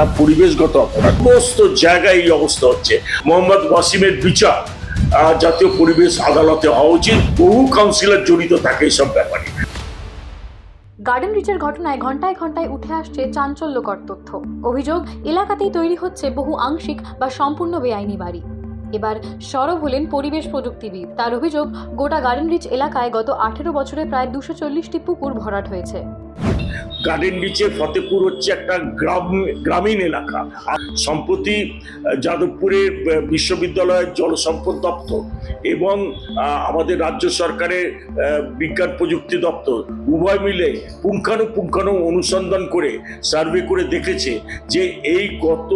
একটা পরিবেশগত সমস্ত জায়গায় এই অবস্থা হচ্ছে। মোহাম্মদ ওয়াসিমের বিচার জাতীয় পরিবেশ আদালতে হওয়া উচিত। বহু কাউন্সিলর জড়িত থাকে এইসব ব্যাপারে। গার্ডেন রিচের ঘটনায় ঘন্টায় ঘন্টায় উঠে আসছে চাঞ্চল্যকর তথ্য। অভিযোগ, এলাকাতেই তৈরি হচ্ছে বহু আংশিক বা সম্পূর্ণ বেআইনি বাড়ি। এবার সরব হলেন পরিবেশ প্রযুক্তিবিদ। তার অভিযোগ, গোটা গার্ডেন রিচ এলাকায় গত আঠেরো বছরে প্রায় দুশো চল্লিশটি পুকুর ভরাট হয়েছে। গার্ডেন বিচে ফতেপুর হচ্ছে একটা গ্রাম, গ্রামীণ এলাকা। সম্প্রতি যাদবপুরে বিশ্ববিদ্যালয়ের জলসম্পদ দপ্তর এবং আমাদের রাজ্য সরকারের বিজ্ঞান প্রযুক্তি দপ্তর উভয় মিলে পুঙ্খানুপুঙ্খানু অনুসন্ধান করে, সার্ভে করে দেখেছে যে এই গত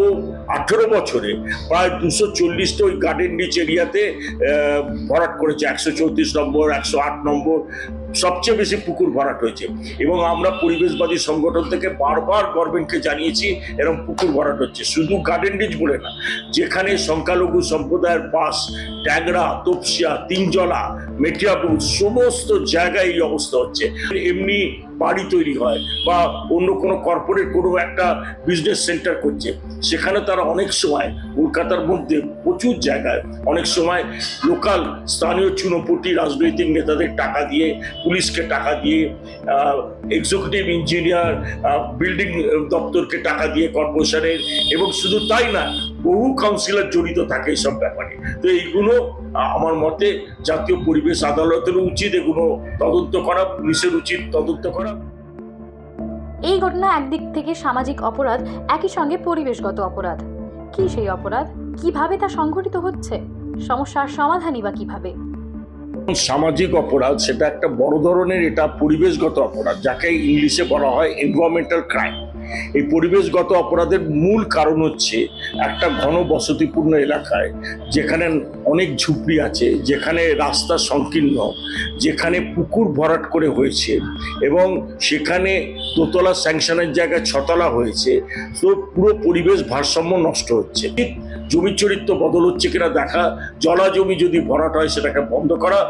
আঠেরো বছরে প্রায় দুশো চল্লিশটা ওই গার্ডেন রিচ এরিয়াতে ভরাট করেছে। একশো চৌত্রিশ নম্বর, একশো আট নম্বর, সবচেয়ে বেশি পুকুর ভরাট হয়েছে। এবং আমরা পরিবেশবাদী সংগঠন থেকে বারবার গভর্নমেন্টকে জানিয়েছি এরকম পুকুর ভরাট হচ্ছে। শুধু গার্ডেন বলে না, যেখানে সংখ্যালঘু সম্প্রদায়ের বাস, ট্যাংরা, তপসিয়া, তিনজলা, মেটিয়াপুর, সমস্ত জায়গায় এই অবস্থা হচ্ছে। এমনি বাড়ি তৈরি হয় বা অন্য কোনো কর্পোরেট কোনো একটা বিজনেস সেন্টার করছে। সেখানে তারা অনেক সময় কলকাতার মধ্যে প্রচুর জায়গায়, অনেক সময় লোকাল স্থানীয় চুনোপটি রাজনৈতিক নেতাদের টাকা দিয়ে, পুলিশকে টাকা দিয়ে এক্সিকিউটিভ ইঞ্জিনিয়ার বিল্ডিং দপ্তরকে টাকা দিয়ে কর্পোরেশনের, এবং শুধু তাই না, বহু কাউন্সিলর জড়িত থাকে এইসব ব্যাপারে। তো এইগুলো আমার মতে জাতীয় পরিবেশ আদালতেরও উচিত এগুলো তদন্ত করা, পুলিশের উচিত তদন্ত করা। এই ঘটনা একদিক থেকে সামাজিক অপরাধ, একই সঙ্গে পরিবেশগত অপরাধ। কি সেই অপরাধ? কীভাবে তা সংঘটিত হচ্ছে? সমস্যার সমাধানই বা কীভাবে? সামাজিক অপরাধ, সেটা একটা বড় ধরনের এটা পরিবেশগত অপরাধ, যাকে ইংলিশে বলা হয় এনভায়রনমেন্টাল ক্রাইম এই পরিবেশগত অপরাধের মূল কারণ হচ্ছে একটা ঘন বসতিপূর্ণ এলাকায় যেখানে অনেক ঝুপড়ি আছে, যেখানে রাস্তা সংকীর্ণ, যেখানে পুকুর ভরাট করে হয়েছে এবং সেখানে দোতলা স্যাংশনের জায়গায় ছতলা হয়েছে। তো পুরো পরিবেশ ভারসাম্য নষ্ট হচ্ছে। জমির চরিত্র বদল হচ্ছে কিনা দেখা জলা জমি যদি ভরাট হয় সেটাকে বন্ধ করা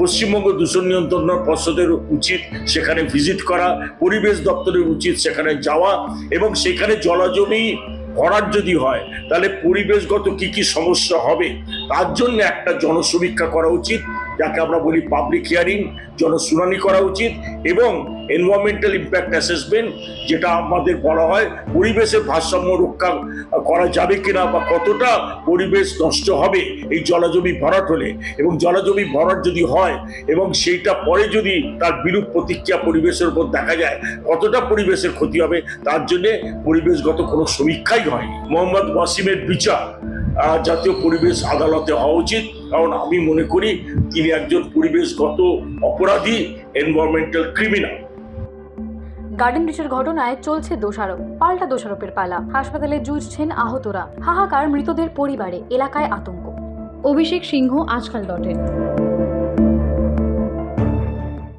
পশ্চিমবঙ্গ দূষণ নিয়ন্ত্রণ পর্ষদের উচিত সেখানে ভিজিট করা, পরিবেশ দপ্তরের উচিত সেখানে যাওয়া এবং সেখানে জলাজমি ভরাট যদি হয়, তাহলে পরিবেশগত কি কি সমস্যা হবে? তার জন্য একটা জনসমীক্ষা করা উচিত, যাকে আমরা বলি পাবলিক হিয়ারিং জনশুনানি করা উচিত এবং এনভায়রনমেন্টাল ইম্প্যাক্ট অ্যাসেসমেন্ট যেটা আমাদের বলা হয় পরিবেশের ভারসাম্য রক্ষা করা যাবে কিনা বা কতটা পরিবেশ নষ্ট হবে এই জলাজমি ভরাট হলে এবং জলাজমি ভরাট যদি হয় এবং সেইটা পরে যদি তার বিরূপ প্রতিক্রিয়া পরিবেশের উপর দেখা যায়, কতটা পরিবেশের ক্ষতি হবে, তার জন্যে পরিবেশগত কোনো সমীক্ষাই হয়নি মোহাম্মদ ওয়াসিমের বিচার জাতীয় পরিবেশ আদালতে হওয়া উচিত। কারণ আমি মনে করি তিনি একজন পরিবেশগত অপরাধী এনভায়রনমেন্টাল ক্রিমিনাল গার্ডেন রিচের ঘটনায় চলছে দোষারোপ, পাল্টা দোষারোপের পালা। হাসপাতালে জুঝছেন আহতরা। হাহাকার মৃতদের পরিবারে, এলাকায় আতঙ্ক। অভিষেক সিংহ আজকাল ডটে